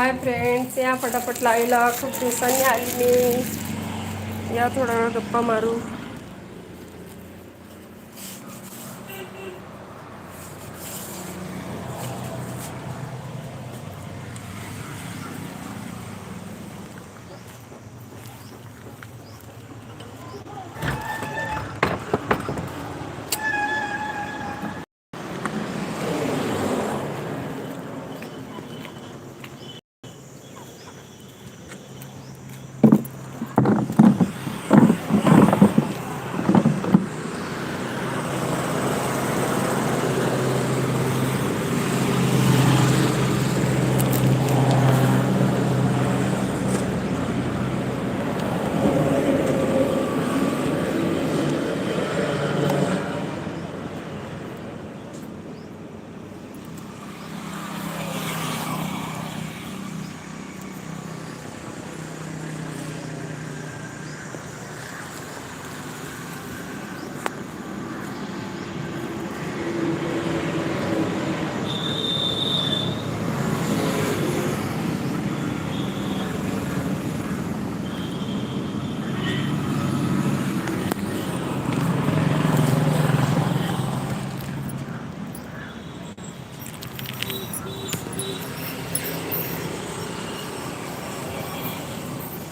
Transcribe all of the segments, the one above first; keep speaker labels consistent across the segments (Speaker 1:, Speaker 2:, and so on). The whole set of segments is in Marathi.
Speaker 1: हाय फ्रेंड्स या पटापट लाईला. खूप दिवसांनी आली मी. या थोडा गप्पा मारू.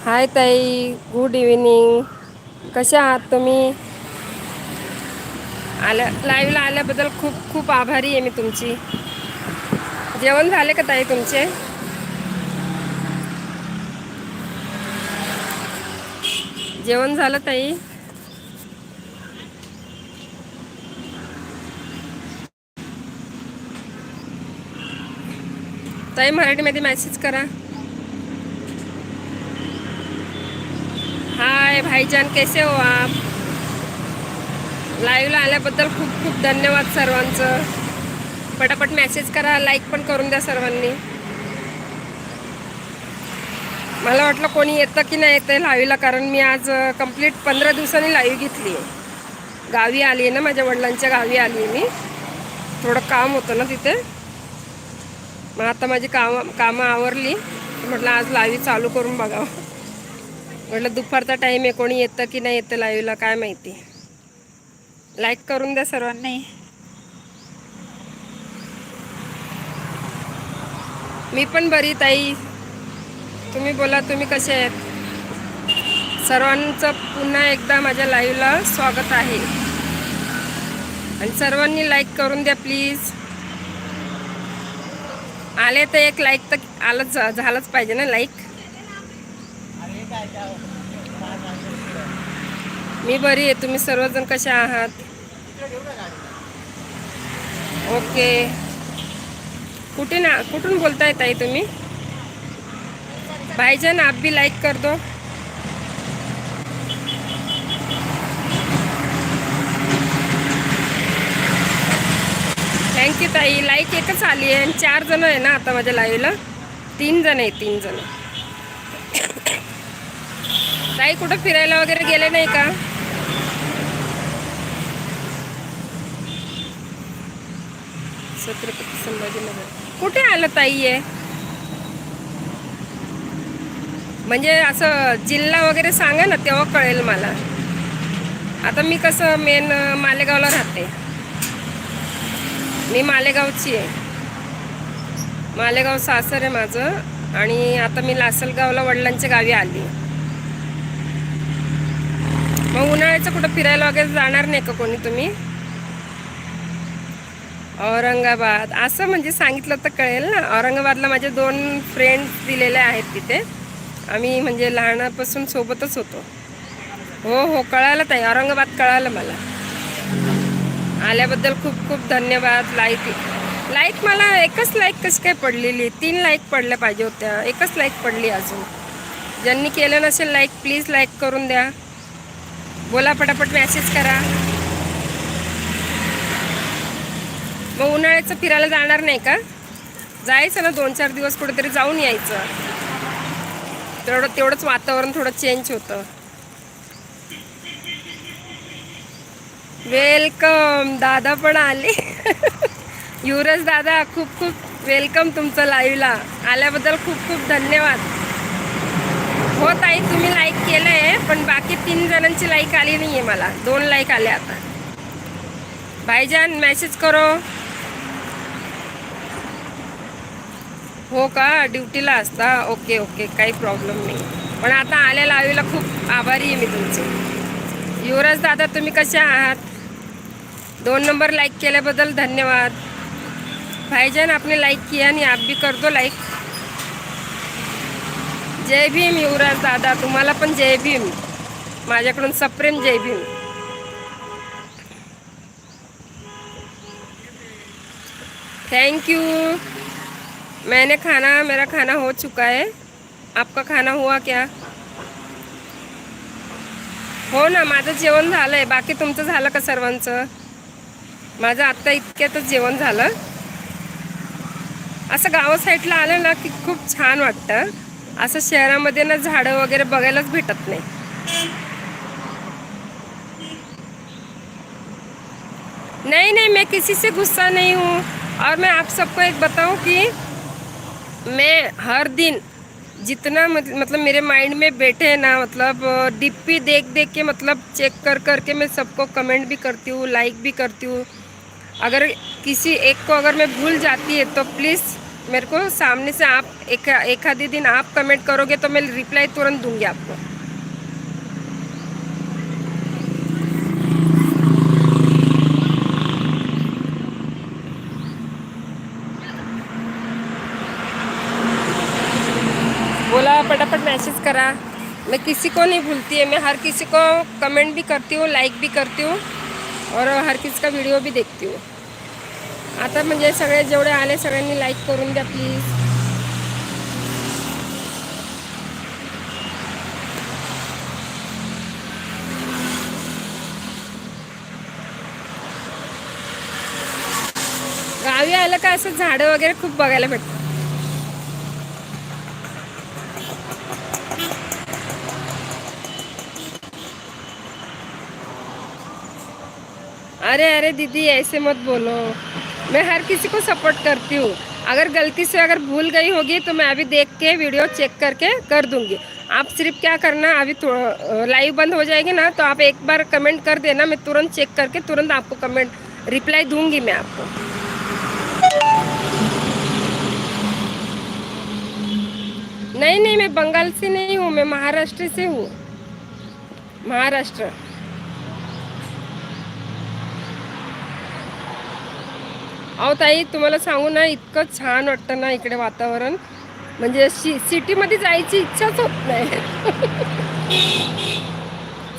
Speaker 1: हाय ताई गुड इव्हिनिंग कशा आहात तुम्ही? आल्या लाईव्हला आल्याबद्दल खूप खूप आभारी आहे मी तुमची. जेवण झाले का ताई तुमचे? जेवण झालं ताई? ताई मराठीमध्ये मेसेज करा. हाय भाईजान कैसे हो आप? लाईव्हला आल्याबद्दल खूप खूप धन्यवाद सर्वांचं. पटापट मेसेज करा लाईक पण करून द्या सर्वांनी. मला वाटलं कोणी येतं की नाही येतं लाईव्हला कारण मी आज कंप्लीट पंधरा दिवसांनी लाईव्ह घेतली गावी आली आहे ना माझ्या वडिलांच्या गावी आली आहे मी. थोडं काम होतं ना तिथे. मग आता माझी काम कामं आवरली. म्हटलं आज लाईव्ह चालू करून बघावं. म्हटलं दुपारचा टाईम आहे कोणी येतं की नाही येतं लाईव्हला काय माहिती. लाईक करून द्या सर्वांनी. मी पण बरी ताई. तुम्ही बोला तुम्ही कसे आहेत? सर्वांचं पुन्हा एकदा माझ्या लाईव्हला स्वागत आहे. आणि सर्वांनी लाईक करून द्या प्लीज आले तर एक लाईक तर आलंच झालंच पाहिजे ना लाईक मी बरी आहे. तुम्ही सर्वजण कसे आहात? ओके. कुठे ना कुठून बोलताय ताई तुम्ही? भाईजान आप भी लाईक कर दो. थँक्यू ताई. लाईक एकच आली आहे आणि चार जण आहे ना आता माझ्या लाईव्हला तीन जण आहे तीन जण. ताई कुठं फिरायला वगैरे गेले नाही का? छत्रपती संभाजीनगर. कुठे आलं ताई आहे म्हणजे असं जिल्हा वगैरे सांगा ना तेव्हा कळेल मला. आता मी कसं मेन मालेगावला राहते. मी मालेगावची आहे. मालेगाव सासर आहे माझं आणि आता मी लासलगावला वडिलांच्या गावी आली. मग उन्हाळ्याचं कुठं फिरायला वगैरे जाणार नाही का कोणी तुम्ही? औरंगाबाद. असं म्हणजे सांगितलं तर कळेल ना. औरंगाबादला माझे दोन फ्रेंड्स दिलेले आहेत तिथे. आम्ही म्हणजे लहानापासून सोबतच होतो. हो हो कळालं ताई. औरंगाबाद कळालं मला. आल्याबद्दल खूप खूप धन्यवाद. लाईक लाईक मला एकच लाईक कशी काय पडलेली? तीन लाईक पडल्या पाहिजे होत्या. एकच लाईक पडली अजून. ज्यांनी केलं नसेल लाईक प्लीज लाईक करून द्या. बोला पटापट मेसेज करा. मग उन्हाळ्याचं फिरायला जाणार नाही का? जायचं ना दोन चार दिवस कुठेतरी जाऊन यायचं. तेवढं तेवढंच वातावरण थोडं चेंज होतं. वेलकम दादा पण आले. युवराज दादा खूप खूप वेलकम तुमचं लाईव्हला आल्याबद्दल खूप खूप धन्यवाद. हो ताई तुम्ही लाईक केलं आहे पण बाकी तीन जणांची लाईक आली नाही आहे मला. दोन लाईक आले आता. भाईजान मेसेज करो. हो का? ड्युटीला असता? Okay okay. काही प्रॉब्लेम नाही. पण आता आलेला आईला खूप आभारी आहे मी तुमचे. युवराज दादा तुम्ही कसे आहात? दोन नंबर लाईक केल्याबद्दल धन्यवाद. भाईजान आपने लाईक किया आणि आप भी करतो लाईक जय भीम युवराज दादा. तुम्हाला पण जय भीम. माझ्याकडून सप्रेम जय भीम. थँक्यू मैंने खाना मेरा खाना हो चुका है। आपका खाना हुआ क्या? हो ना माझं जेवण झालं आहे बाकी तुमचं झालं का सर्वांचं? माझं आत्ता इतक्यातच जेवण झालं. असं गावा साईडला आलं ना की खूप छान वाटतं. असं शहरामध्ये ना झाडं वगैरे बघायलाच भेटत नाही. नहीं नहीं मैं किसी से गुस्सा नहीं हूँ. और मैं आप सबको एक बताऊँ कि मैं हर दिन जितना मतलब मेरे माइंड में बैठे हैं ना मतलब डिप्पी देख देख के मतलब चेक कर कर के मैं सबको कमेंट भी करती हूँ लाइक भी करती हूँ। अगर किसी एक को अगर मैं भूल जाती है तो प्लीज़ मेरे को सामने से आप एक एक आधे दिन आप कमेंट करोगे तो मैं रिप्लाई तुरंत दूंगी आपको। बोला फटाफट मैसेज करा. मैं किसी को नहीं भूलती है मैं हर किसी को कमेंट भी करती हूँ लाइक भी करती हूँ और हर किसी का व्हिडिओ भी देखती हूँ। आता म्हणजे सगळे जेवढे आले सगळ्यांनी लाईक करून द्या प्लीज गावी आलं का असं झाडं वगैरे खूप बघायला भेटतात? अरे अरे दीदी, ऐसे मत बोलो। मैं हर किसी को सपोर्ट करती हूँ। अगर गलती से अगर भूल गई होगी तो मैं अभी देख के वीडियो चेक करके कर दूँगी। आप सिर्फ़ क्या करना, अभी लाइव बंद हो जाएगी ना तो आप एक बार कमेंट कर देना। मैं तुरंत चेक करके तुरंत आपको कमेंट रिप्लाई दूँगी मैं आपको। नहीं नहीं, मैं बंगाल से नहीं हूँ, मैं महाराष्ट्र से हूँ। महाराष्ट्र। अहो ताई तुम्हाला सांगू ना इतकं छान वाटतं ना इकडे वातावरण. म्हणजे शी सिटीमध्ये जायची इच्छाच होत नाही.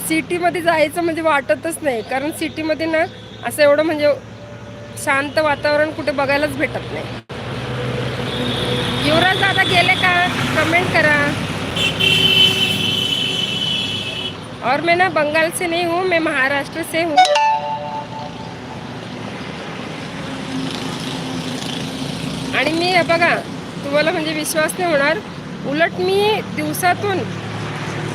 Speaker 1: सिटीमध्ये जायचं म्हणजे वाटतच नाही. कारण सिटीमध्ये ना असं एवढं म्हणजे शांत वातावरण कुठे बघायलाच भेटत नाही. युवराज दादा गेले का? कमेंट करा. और मैं ना बंगाल से नहीं हूँ मैं महाराष्ट्र से हूँ। आणि मी बघा तुम्हाला म्हणजे विश्वास नाही होणार. उलट मी दिवसातून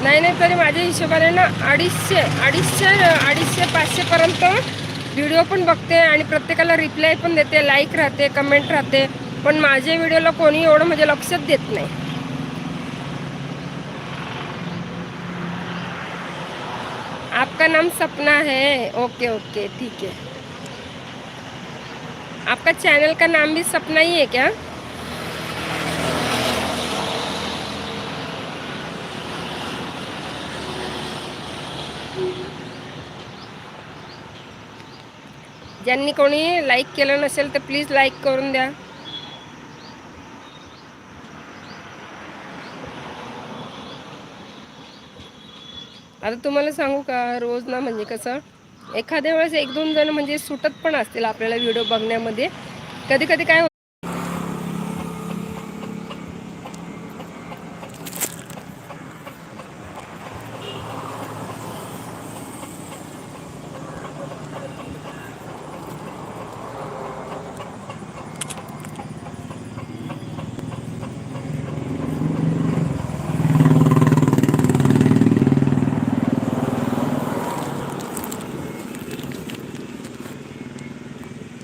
Speaker 1: नाही नाही तरी माझ्या हिशोबाने ना अडीचशे अडीचशे अडीचशे पाचशेपर्यंत व्हिडिओ पण बघते आणि प्रत्येकाला रिप्लाय पण देते लाईक राहते कमेंट राहते. पण माझ्या व्हिडिओला कोणी एवढं म्हणजे लक्षच देत नाही. आपका नाम सपना है. ओके ओके ठीक है आपका चैनल का नाम भी सपना ही है क्या? ज्यांनी कोणी लाईक केलं नसेल तर प्लीज लाईक करून द्या. आता तुम्हाला सांगू का रोज ना म्हणजे कसं? एखाद्या वेळेस एक दोन जण म्हणजे सुटत पण असतील आपल्याला व्हिडिओ बघण्यामध्ये. कधी कधी काय